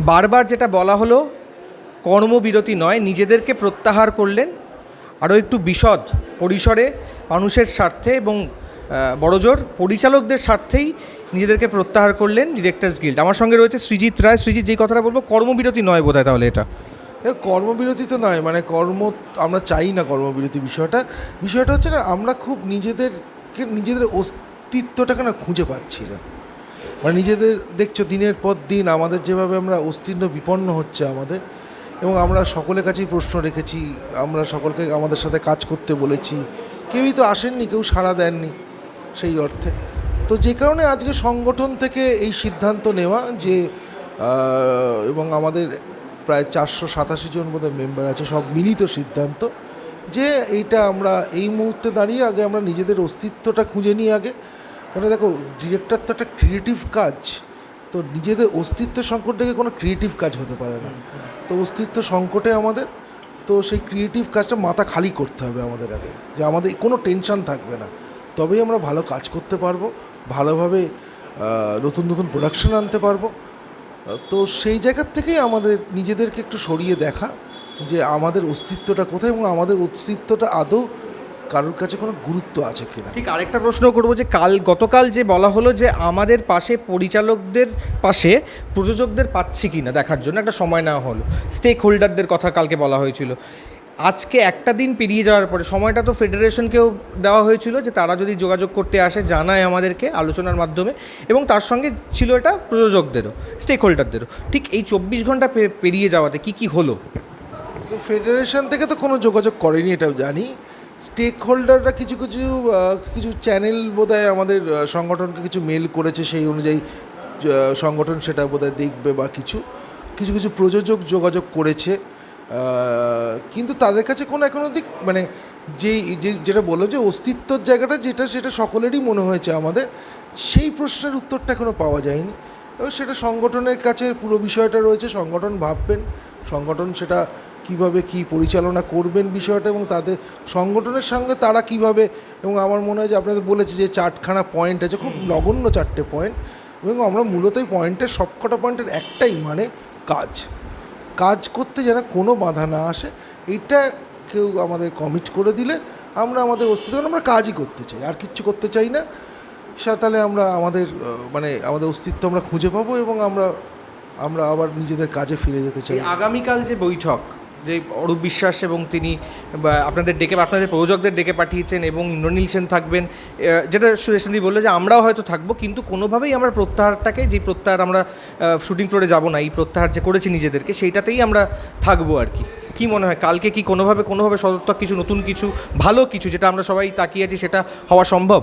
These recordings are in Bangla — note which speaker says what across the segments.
Speaker 1: বারবার যেটা বলা হলো, কর্মবিরতি নয়, নিজেদেরকে প্রত্যাহার করলেন। আরও একটু বিশদ পরিসরে মানুষের স্বার্থে এবং বড়জোর পরিচালকদের স্বার্থেই নিজেদেরকে প্রত্যাহার করলেন ডিরেক্টর্স গিল্ড আমার সঙ্গে রয়েছে সৃজিত রায়। সৃজিত যেই কথাটা বলব, কর্মবিরতি নয় বোধহয় তাহলে এটা।
Speaker 2: কর্মবিরতি তো নয় মানে কর্ম, আমরা চাই না কর্মবিরতি বিষয়টা। বিষয়টা হচ্ছে না, আমরা খুব নিজেদেরকে, নিজেদের অস্তিত্বটাকে না খুঁজে পাচ্ছি না। মানে নিজেদের দেখছ দিনের পর দিন আমাদের যেভাবে আমরা অস্তিত্ব বিপন্ন হচ্ছে আমাদের, এবং আমরা সকলের কাছেই প্রশ্ন রেখেছি, আমরা সকলকে আমাদের সাথে কাজ করতে বলেছি। কেউই তো আসেননি, কেউ সাড়া দেননি সেই অর্থে। তো যে কারণে আজকে সংগঠন থেকে এই সিদ্ধান্ত নেওয়া যে এবং আমাদের প্রায় চারশো সাতাশি জন বোধহয় মেম্বার আছে, সব মিলিত সিদ্ধান্ত যে এইটা আমরা এই মুহূর্তে দাঁড়িয়ে আগে আমরা নিজেদের অস্তিত্বটা খুঁজে নিই আগে কারণ দেখো ডিরেক্টর তো একটা ক্রিয়েটিভ কাজ, তো নিজেদের অস্তিত্ব সংকট থেকে কোনো ক্রিয়েটিভ কাজ হতে পারে না। তো অস্তিত্ব সংকটে আমাদের, তো সেই ক্রিয়েটিভ কাজটা মাথা খালি করতে হবে আমাদের আগে, যে আমাদের কোনো টেনশন থাকবে না। তবেই আমরা ভালো কাজ করতে পারব, ভালোভাবে নতুন নতুন প্রোডাকশন আনতে পারব। তো সেই জায়গার থেকেই আমাদের নিজেদেরকে একটু সরিয়ে দেখা যে আমাদের অস্তিত্বটা কোথায় এবং আমাদের অস্তিত্বটা আদৌ কারোর কাছে কোনো গুরুত্ব আছে কিনা?
Speaker 1: ঠিক আরেকটা প্রশ্ন করব যে কাল গতকাল যে বলা হলো যে আমাদের পাশে পরিচালকদের পাশে প্রযোজকদের পাচ্ছি কি না দেখার জন্য একটা সময় নেওয়া হলো। স্টেক হোল্ডারদের কথা কালকে বলা হয়েছিল। আজকে একটা দিন পেরিয়ে যাওয়ার পরে সময়টা তো ফেডারেশনকেও দেওয়া হয়েছিল যে তারা যদি যোগাযোগ করতে আসে জানায় আমাদেরকে আলোচনার মাধ্যমে এবং তার সঙ্গে ছিল এটা প্রযোজকদেরও স্টেক হোল্ডারদেরও ঠিক এই চব্বিশ ঘণ্টা পেরিয়ে যাওয়াতে কি কি হলো?
Speaker 2: তো ফেডারেশন থেকে তো কোনো যোগাযোগ করেনি এটাও জানি। স্টেক হোল্ডাররা কিছু কিছু কিছু চ্যানেল বোধহয় আমাদের সংগঠনকে কিছু মেল করেছে সেই অনুযায়ী সংগঠন সেটা বোধহয় দেখবে বা কিছু কিছু কিছু প্রযোজক যোগাযোগ করেছে। কিন্তু তাদের কাছে কোনো এখন অবধি মানে যে, যেটা বলল যে অস্তিত্বর জায়গাটা যেটা, সেটা সকলেরই মনে হয়েছে আমাদের, সেই প্রশ্নের উত্তরটা এখনও পাওয়া যায়নি। এবার সেটা সংগঠনের কাছে পুরো বিষয়টা রয়েছে, সংগঠন ভাববেন, সংগঠন সেটা কীভাবে কি পরিচালনা করবেন বিষয়টা এবং তাদের সংগঠনের সঙ্গে তারা কীভাবে, এবং আমার মনে হয় যে আপনাদের বলেছে যে চারখানা পয়েন্ট আছে, খুব নগণ্য চারটে পয়েন্ট এবং আমরা মূলত এই পয়েন্টের সবকটা পয়েন্টের একটাই মানে কাজ। কাজ করতে যেন কোনো বাধা না আসে, এটা কেউ আমাদের কমিট করে দিলে আমরা আমাদের অস্তিত্ব আমরা কাজই করতে চাই, আর কিচ্ছু করতে চাই না। সে তাহলে আমরা আমাদের মানে আমাদের অস্তিত্ব আমরা খুঁজে পাবো এবং আমরা আমরা আবার নিজেদের কাজে ফিরে যেতে চাই।
Speaker 1: আগামীকাল যে বৈঠক, যে অরূপ বিশ্বাস এবং তিনি আপনাদের ডেকে, আপনাদের প্রযোজকদের ডেকে পাঠিয়েছেন এবং ইন্দ্রনীল সেন থাকবেন যেটা সুরেশদি বলল যে আমরাও হয়তো থাকব, কিন্তু কোনোভাবেই আমরা প্রত্যাহারটাকে, যে প্রত্যাহার আমরা শুটিং ফ্লোরে যাব না, এই প্রত্যাহার যে করেছি নিজেদেরকে, সেইটাতেই আমরা থাকব আর কি। কি মনে হয়, কালকে কি কোনোভাবে কোনোভাবে সদর্থক কিছু, নতুন কিছু, ভালো কিছু, যেটা আমরা সবাই তাকিয়ে আছি সেটা হওয়া সম্ভব?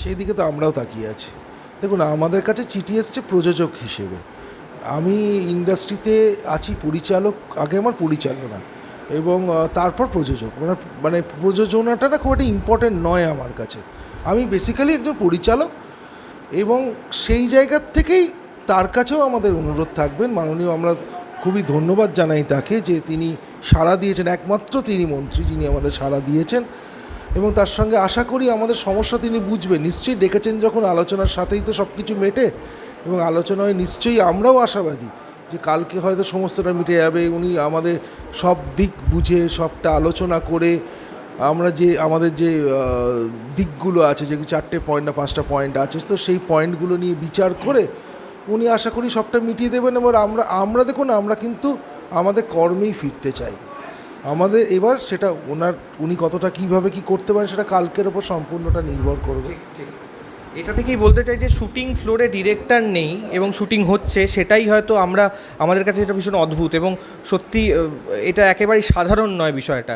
Speaker 2: সেই দিকে তো আমরাও তাকিয়ে আছি। দেখুন, আমাদের কাছে চিঠি এসছে প্রযোজক হিসেবে। আমি ইন্ডাস্ট্রিতে আছি পরিচালক, আগে আমার পরিচালনা এবং তারপর প্রযোজক। মানে মানে প্রযোজনাটা না খুব একটা ইম্পর্টেন্ট নয় আমার কাছে। আমি বেসিক্যালি একজন পরিচালক এবং সেই জায়গার থেকেই তার কাছেও আমাদের অনুরোধ থাকবেন। মাননীয়, আমরা খুবই ধন্যবাদ জানাই তাকে যে তিনি সাড়া দিয়েছেন, একমাত্র তিনি মন্ত্রী যিনি আমাদের সাড়া দিয়েছেন। এবং তার সঙ্গে আশা করি আমাদের সমস্যা তিনি বুঝবেন। নিশ্চয়ই ডেকেছেন যখন আলোচনার সাথেই তো সব কিছু মেটে এবং আলোচনায় নিশ্চয়ই আমরাও আশাবাদী যে কালকে হয়তো সমস্তটা মিটে যাবে। উনি আমাদের সব দিক বুঝে, সবটা আলোচনা করে আমরা যে, আমাদের যে দিকগুলো আছে, যে চারটে পয়েন্ট না পাঁচটা পয়েন্ট আছে, তো সেই পয়েন্টগুলো নিয়ে বিচার করে উনি আশা করি সবটা মিটিয়ে দেবেন। এবার আমরা আমরা দেখুন, আমরা কিন্তু আমাদের কর্মেই ফিরতে চাই। আমাদের এবার সেটা ওনার, উনি কতটা কীভাবে কি করতে পারেন সেটা কালকের ওপর সম্পূর্ণটা নির্ভর করবে।
Speaker 1: এটা থেকেই বলতে চাই যে শুটিং ফ্লোরে ডিরেক্টর নেই এবং শুটিং হচ্ছে, সেটাই হয়তো আমরা, আমাদের কাছে এটা ভীষণ অদ্ভুত এবং সত্যি এটা একেবারেই সাধারণ নয় বিষয়টা।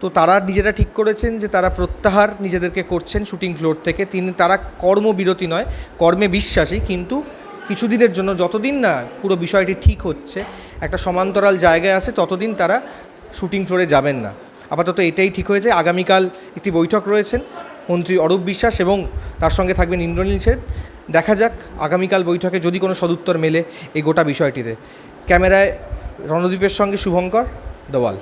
Speaker 1: তো তারা নিজেরা ঠিক করেছেন যে তারা প্রত্যাহার নিজেদেরকে করছেন শুটিং ফ্লোর থেকে। তিনি, তারা কর্মবিরতি নয়, কর্মে বিশ্বাসী, কিন্তু কিছুদিনের জন্য, যতদিন না পুরো বিষয়টি ঠিক হচ্ছে, একটা সমান্তরাল জায়গায় আছে, ততদিন তারা শুটিং ফ্লোরে যাবেন না। আপাতত এটাই ঠিক হয়েছে। আগামীকাল একটি বৈঠক রয়েছেন মন্ত্রী অরূপ বিশ্বাস এবং তার সঙ্গে থাকবেন ইন্দ্রনীল সেন। দেখা যাক আগামীকাল বৈঠকে যদি কোনো সদুত্তর মেলে এই গোটা বিষয়টিতে। ক্যামেরায় রণদ্বীপের সঙ্গে শুভঙ্কর দোয়াল।